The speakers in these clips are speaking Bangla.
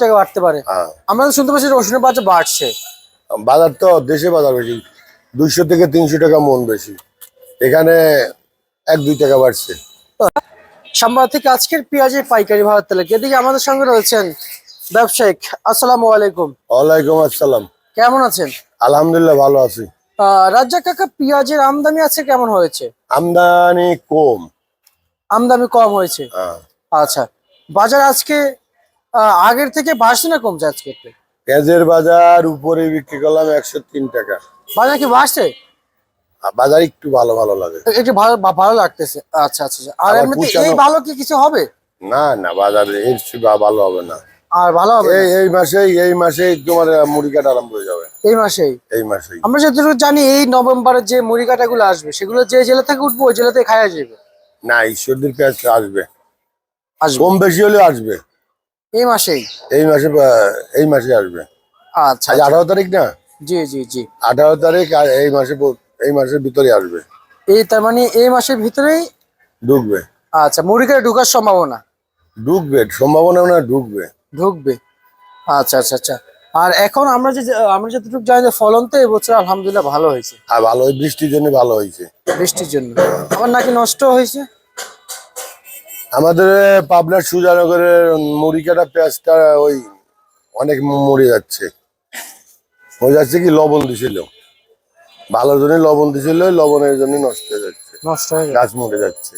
চার টাকা বাড়তে পারে। হ্যাঁ। আমরা তো শুনতে পাচ্ছি রসুনের বাজার বাড়ছে। বাজার তো দেশে বাজার বেশি। দুইশো থেকে তিনশো টাকা মন বেশি। এখানে এক দুই টাকা বাড়ছে। সাম্বা থেকে আজকের পেঁয়াজের পাইকারি ভাড়া তেলে। এদিকে আমাদের সঙ্গে রয়েছেন ব্যবসায়িক। আসসালামু আলাইকুম। ওয়ালাইকুম আসসালাম। কেমন আছেন? আলহামদুলিল্লাহ ভালো আছি। রাজ্জাক কাকা পেঁয়াজের আমদানি আছে কেমন হয়েছে? আমদানি কম। আমদানি কম হয়েছে। হ্যাঁ। আচ্ছা। বাজার আজকে আগের থেকে বাড়ছে না কমছে আজকে একটু? পেঁয়াজের বাজার উপরে বিক্রি করলাম একশো তিন টাকা। বাজার কি বাড়ছে? বাজার একটু ভালো ভালো লাগে। একটু ভালো ভালো লাগতেছে। আচ্ছা আচ্ছা আচ্ছা। আর এমনিতে এই ভালো কি কিছু হবে? না না বাজার এর ভালো হবে না। আর ভালো হবে এই? এই মাসেই এই মাসেই তোমার মুড়ি কাটা আরম্ভ হয়ে যাবে। এই মাসেই? এই মাসেই। আমরা যতটুকু জানি এই নভেম্বরে যে মুড়ি কাটাগুলো আসবে সেগুলো যে জেলা থেকে উঠবো ওই জেলাতে খাওয়া যাবে। না ঈশ্বরদের পেঁয়াজ আসবে। আসবে। কম বেশি হলেও আসবে। এই মাসেই? এই মাসে এই মাসে আসবে। আচ্ছা আজ আঠারো তারিখ না? জি জি জি। আঠারো তারিখ আর এই মাসে এই মাসের ভিতরে আসবে। এই তার মানে এই মাসের ভিতরেই? ঢুকবে। আচ্ছা মুড়ি কাটা ঢোকার সম্ভাবনা? ঢুকবে সম্ভাবনা না ঢুকবে। ঢুকবে। আচ্ছা আচ্ছা আচ্ছা। আর এখন আমরা যে আমরা যতটুকু জানি যে ফলন তো এবছর আলহামদুলিল্লাহ ভালো হয়েছে। আর ভালো বৃষ্টির জন্য ভালো হয়েছে। বৃষ্টির জন্য। আমার নাকি নষ্ট হয়েছে? আমাদের পাবনার সুজানগরের মুড়ি কাটা পেঁয়াজটা ওই অনেক মরে যাচ্ছে। হয়ে যাচ্ছে কি লবণ দিছিল। ভালোর জন্য লবণ দিছিল লবণের জন্য নষ্ট হয়ে যাচ্ছে। নষ্ট হয়ে গাছ মরে যাচ্ছে।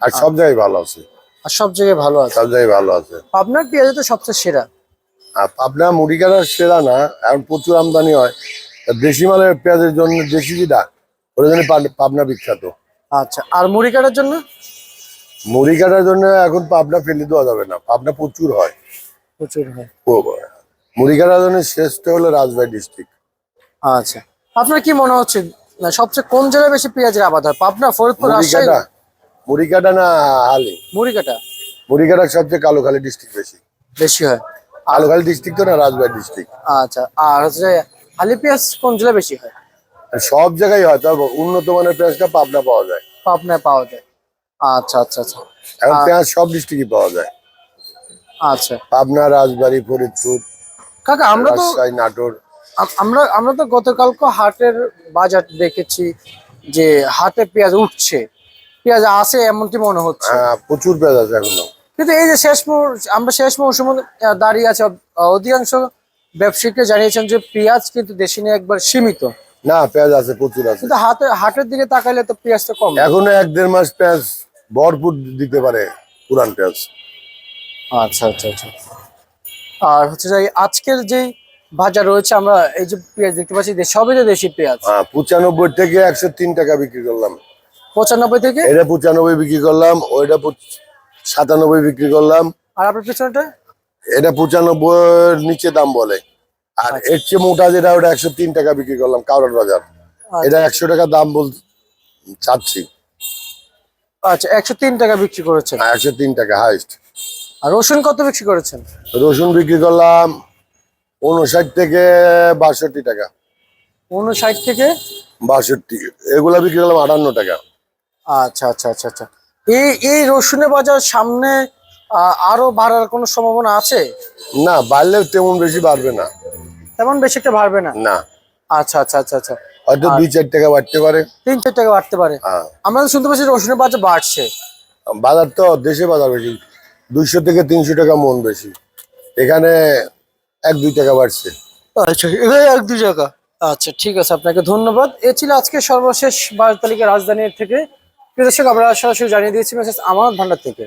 আর সব জায়গায় ভালো আছে। আর সব জায়গায় ভালো আছে। সব জায়গায় ভালো আছে। পাবনার পেঁয়াজ তো সবচেয়ে সেরা। আর পাবনা মুড়ি কাটার সেরা না এখন প্রচুর আমদানি হয়। দেশি মালের পেঁয়াজের জন্য দেশি যেটা ওর জন্য পাব- পাবনা বিখ্যাত। আচ্ছা আর মুড়ি কাটার জন্য? মুড়ি কাটার জন্য এখন পাবনা ফেলে দেওয়া যাবে না। পাবনা প্রচুর হয়। প্রচুর হয়। মুড়ি কাটার জন্য শ্রেষ্ঠ হলো রাজবাড়ী ডিস্ট্রিক্ট আচ্ছা। আপনার কি মনে হচ্ছে? না সবচেয়ে কোন জেলায় বেশি পেঁয়াজের আবাদ হয়? পাবনা ফরিদপুর মুড়ি রাজশাহী? কাটা। মুড়ি কাটা না হালি? মুড়ি কাটা। মুড়ি কাটার সবচেয়ে কালোখালী ডিস্ট্রিক্ট বেশি। বেশি হয়। কালোখালী ডিস্ট্রিক্ট তো না রাজবাড়ী ডিস্ট্রিক্ট আচ্ছা। আর হচ্ছে আলি পেঁয়াজ কোন জেলায় বেশি হয়? সব জায়গায় হয় তবে উন্নত মানের পেঁয়াজটা পাবনা পাওয়া যায়। পাবনায় পাওয়া যায়। আচ্ছা আচ্ছা আচ্ছা। এখন পেঁয়াজ সব ডিস্ট্রিক্টই পাওয়া যায়। আচ্ছা। পাবনা রাজবাড়ী ফরিদপুর কাকা আমরা তো নাটোর। আমরা আমরা তো গতকালকে হাটের বাজার দেখেছি যে হাটে পেঁয়াজ উঠছে। পেঁয়াজ আছে এমনটি মনে হচ্ছে। হ্যাঁ, প্রচুর পেঁয়াজ আছে এখনও। কিন্তু এই যে শেষ আমরা শেষ মৌসুমে দাঁড়িয়ে আছে অধিকাংশ ব্যবসায়ীকে জানিয়েছেন যে পেঁয়াজ কিন্তু দেশে নিয়ে একবার সীমিত। না পেঁয়াজ আছে প্রচুর আছে। কিন্তু হাতে হাটের দিকে তাকাইলে তো পেঁয়াজ তো কম। এখনও এক দেড় মাস পেঁয়াজ ভরপুর দিতে পারে পুরান পেঁয়াজ আচ্ছা আচ্ছা আচ্ছা। আর হচ্ছে যে আজকের যে বাজার রয়েছে আমরা এই যে পেঁয়াজ দেখতে পাচ্ছি যে সবই তো দেশি পেঁয়াজ। হ্যাঁ পঁচানব্বই থেকে একশো তিন টাকা বিক্রি করলাম। পঁচানব্বই থেকে? এটা পঁচানব্বই বিক্রি করলাম ওইটা সাতানব্বই বিক্রি করলাম। আর আপনার পিছনটা এটা পঁচানব্বই নিচে দাম বলে। আর এর চেয়ে মোটা যেটা ওটা একশো তিন টাকা বিক্রি করলাম কাউরার বাজার। এটা একশো টাকা দাম বল চাচ্ছি। আচ্ছা একশো তিন টাকা বিক্রি করেছেন। একশো তিন টাকা হাইস্ট আর রসুন কত বিক্রি করেছেন? রসুন বিক্রি করলাম উনষাট থেকে বাষট্টি টাকা। উনষাট থেকে? বাষট্টি এগুলা বিক্রি করলাম আটান্ন টাকা। আচ্ছা আচ্ছা আচ্ছা আচ্ছা। এই এই রসুনের বাজার সামনে আরও বাড়ার কোনো সম্ভাবনা আছে? না বাড়লে তেমন বেশি বাড়বে না। তেমন বেশি একটা বাড়বে না? না। আচ্ছা আচ্ছা আচ্ছা আচ্ছা। হয়তো দুই চার টাকা বাড়তে পারে। তিন চার টাকা বাড়তে পারে। হ্যাঁ। আমরা তো শুনতে পাচ্ছি রসুনের বাজার বাড়ছে। বাজার তো দেশে বাজার বেশি। দুইশো থেকে তিনশো টাকা মন বেশি। এখানে এক দুই টাকা বাড়ছে। আচ্ছা এখানে এক দু টাকা। আচ্ছা ঠিক আছে আপনাকে ধন্যবাদ। এ ছিল আজকে সর্বশেষ বাজার তালিকা রাজধানীর থেকে। প্রিয় দর্শক আমরা সরাসরি জানিয়ে দিয়েছি মেসেজ আমানত ভান্ডার থেকে।